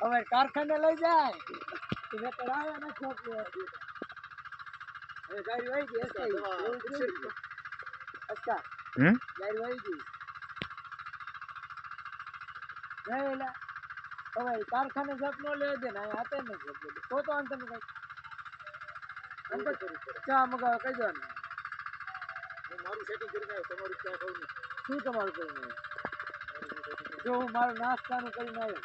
હવે કારખાને લઈ જાય તમે કરાવે ને છોક હવે ગાડી વહી ગઈ અસકા એવું થયું. અસકા હમ? ગાડી વહી ગઈ નહીં એલા હવે કારખાને જપ નો લેવા દે ને અહીંયા હાથે ને જપ લે તો તો અંતર કઈ અંતર ચા મગાવે કહી દો ને હું મારું સેટિંગ કરીને આવ્યો તમારું ક્યાં કહું નહીં શું તમારું કરીને જો હું મારું નાસ્તાનું કરીને આવ્યો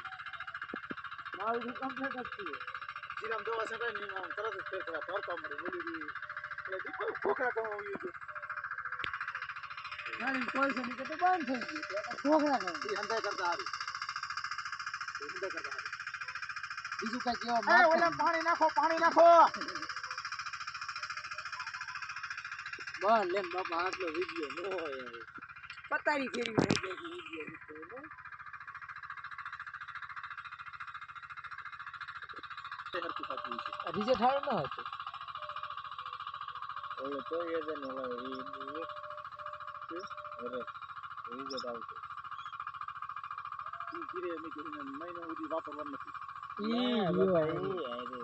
મારું બી કમ્પ્લીટ જ થયું જીરામ દવા છંટાય ને આમ તરત જ ફેર થોડા તરતા મળે બોલી દી એટલે ખોખરા કરવા આવ્યું હતું મારી કોઈ છે નહીં તો બંધ થઈ ગયું ખોખરા કરવા કહું કરતા હારી. એ કરતા હારી. બીજું કઈ કેવા પાણી નાખો પાણી નાખો. બસ લેમ બાપા આટલો વીડિયો ન હોય હવે પતારી ફેરી થઈ જાય વિડિયો નીકળે ને એ હરખું થતું હોય છે રિઝલ્ટ હારું ન હતું ઓલો તો એ છે ને ઓલો ઈ ઈ- અરે રિઝલ્ટ આવશે ઈ ધીરે એમ કરીને મહિના સુધી વાપરવાનું નથી ઈ ના, રહ્યો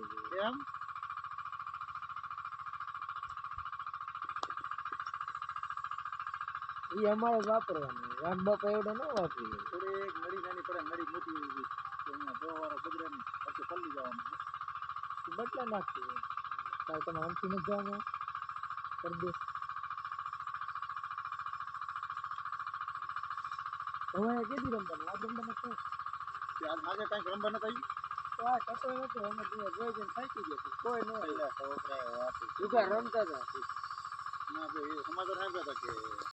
ઈ અમારે વાપરવાનું. રામ બાપા એવડે ન વાપરીએ. થોડી એક નળી નાની પડે નળી મોટી હોય ગઈ તો અહીંયા દવા વાળા બગડે નહીં પછી પલ્લી જવાનું ઈ બદલા નાખીએ. તારે તમે આમથી નથી જવાનું. કરી દે. હવે કેદી રમવાનું? આ રમવાનું નથી કે આજ આજે કાંઈક રમવા નતા તો આ કતો નથી અમે જોઈ જઈને થાકી ગયા કોઈ ન દુકાન રમતા હતા. ના એ સમાચાર સાંભળ્યા હતા કે